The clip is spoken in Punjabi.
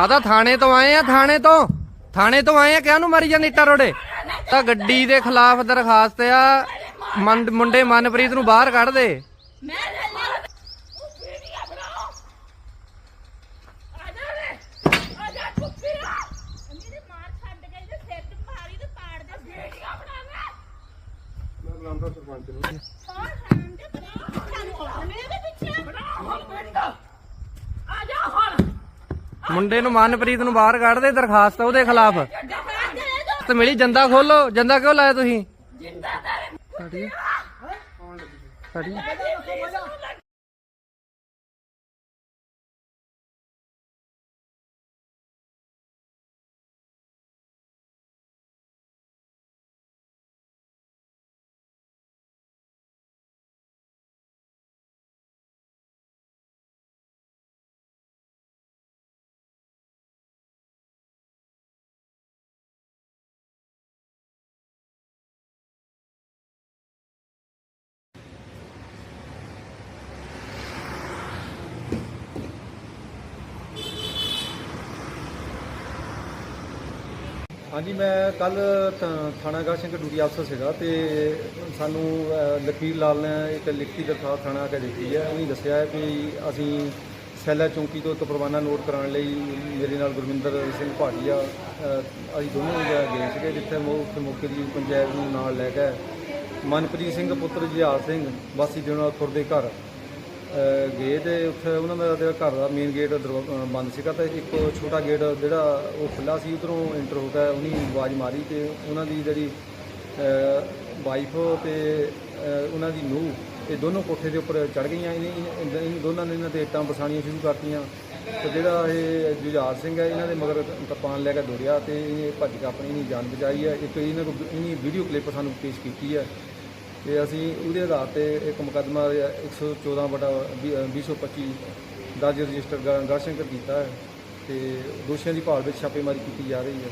ਆ ਤਾਂ ਥਾਣੇ ਤੋਂ ਆਏ ਆ ਥਾਣੇ ਤੋਂ? ਥਾਣੇ ਤੋਂ ਆਏ ਆ ਕਿਹਨੂੰ ਨੂੰ ਮਾਰੀ ਜਾਂਦੀ ਇੱਟਾਂ ਰੋੜੇ? ਤਾਂ ਗੱਡੀ ਦੇ ਖਿਲਾਫ ਦਰਖਾਸਤ ਆ ਮਨ- ਮੁੰਡੇ ਮਨਪ੍ਰੀਤ ਨੂੰ ਬਾਹਰ ਕੱਢ ਦੇ। ਮੈਂ ਲੈ ਲਿਆ ਉਹ ਵੀਡੀਓ ਬਣਾਓ ਆ ਜਾ ਰੇ ਆ ਜਾ ਕੁੱਤਿਆ ਮੇਰੇ ਮਾਰ ਛੱਡ ਗਈ ਤੇ ਸਿਰ ਤੇ ਮਾਰੀ ਤੇ ਪਾੜ ਦੇ ਵੀਡੀਓ ਬਣਾਵਾ ਮੈਂ ਬੁਲਾਉਂਦਾ ਸਰਪੰਚ ਨੂੰ ਹੋਰ ਹੰਡ ਬਣਾ ਸਾਨੂੰ ਪਿੱਛੇ ਬਣਾ ਹੁਣ ਪਿੰਡ ਆ ਜਾ ਹੁਣ ਮੁੰਡੇ ਨੂੰ ਮਨਪ੍ਰੀਤ ਨੂੰ ਬਾਹਰ ਕੱਢ ਦੇ ਦਰਖਾਸਤ ਆ ਉਹਦੇ ਖਿਲਾਫ। ਤੇ ਮਿਲੀ ਜੰਦਾ ਖੋਲੋ ਜੰਦਾ ਕਿਉਂ ਲਾਇਆ ਤੁਸੀਂ? ਜਿੰਦਾ ਤੇਰੇ ਹਾਂਜੀ ਮੈਂ ਕੱਲ ਥਾਣਾ ਗੜ੍ਹ ਸਿੰਘ ਡਿਊਟੀ ਅਫਸਰ ਸੀਗਾ ਤੇ ਸਾਨੂੰ ਅ, ਲਖੀਰ ਲਾਲ ਨੇ ਇੱਕ ਲਿਖਤੀ ਦਰਖਾਸਤ ਥਾਣਾ ਕੇ ਦਿੱਤੀ ਹੈ। ਉਹਨੇ ਦੱਸਿਆ ਹੈ ਕਿ ਅਸੀਂ ਸੈਲਾ ਚੌਂਕੀ ਤੋਂ ਇੱਕ ਪਰਵਾਨਾ ਨੋਟ ਕਰਾਉਣ ਲਈ ਮੇਰੇ ਨਾਲ ਗੁਰਵਿੰਦਰ ਸਿੰਘ ਭਾਟੀਆ ਅਸੀਂ ਦੋਨੋਂ ਗ- ਗਏ ਸੀਗੇ ਜਿੱਥੇ ਮੋ- ਉੱਥੇ ਮੌਕੇ ਦੀ ਪੰਚਾਇਤ ਨੂੰ ਨਾਲ ਲੈ ਕੇ ਮਨਪ੍ਰੀਤ ਸਿੰਘ ਪੁੱਤਰ ਜਹਾਜ਼ ਸਿੰਘ ਵਾਸੀ ਦੇਣਾ ਖੁਰ ਦੇ ਘਰ। ਗਏ ਤੇ ਉੱਥੇ ਉਹਨਾਂ ਦਾ ਜਿਹੜਾ ਘਰ ਦਾ ਮੇਨ ਗੇਟ ਦਰਵਾ- ਬੰਦ ਸੀਗਾ ਤੇ ਇੱਕ ਛੋਟਾ ਗੇਟ ਜਿਹੜਾ ਉਹ ਖੁੱਲਾ ਸੀ, ਉਧਰੋਂ ਐਂਟਰ ਹੋ ਗਿਆ ਉਹਨੇ ਆਵਾਜ਼ ਮਾਰੀ ਤੇ ਉਹਨਾਂ ਦੀ ਜਿਹੜੀ ਵਾਈਫ ਤੇ ਉਹਨਾਂ ਦੀ ਨੂੰਹ ਇਹ ਦੋਨੋਂ ਕੋਠੇ ਦੇ ਉੱਪਰ ਚੜ ਗਈਆਂ, ਇਹਨੇ, ਇਹਨਾਂ ਦੋਨਾਂ ਨੇ ਇਹਨਾਂ ਤੇ ਇੱਟਾਂ ਵਸਾਣੀਆਂ ਸ਼ੁਰੂ ਕਰਤੀਆਂ ਤੇ ਜਿਹੜਾ ਇਹ ਜੁਝਾਰ ਸਿੰਘ ਹੈ, ਇਹਨਾਂ ਦੇ ਮਗਰ ਕਿਰਪਾਨ ਲੈ ਕੇ ਦੌੜਿਆ ਤੇ ਇਹ ਭੱਜ ਕੇ ਆਪਣੀ ਇਹਨੀ ਜਾਨ ਬਚਾਈ ਹੈ, ਇੱਕ ਇਹਨਾਂ ਨੂੰ ਇਹਨੀ ਵੀਡੀਓ ਕਲਿੱਪ ਸਾਨੂੰ ਪੇਸ਼ ਕੀਤੀ ਹੈ। ਤੇ ਅਸੀਂ ਉਹਦੇ ਆਧਾਰ ਤੇ ਇੱਕ ਮੁਕੱਦਮਾ 114 ਬਟਾ 225 ਦਰਜ ਰਜਿਸਟਰ ਗੜਸ਼ੰਕਰ ਕੀਤਾ ਹੈ ਤੇ ਦੋਸ਼ੀਆਂ ਦੀ ਭਾਲ ਵਿੱਚ ਛਾਪੇਮਾਰੀ ਕੀਤੀ ਜਾ ਰਹੀ ਹੈ।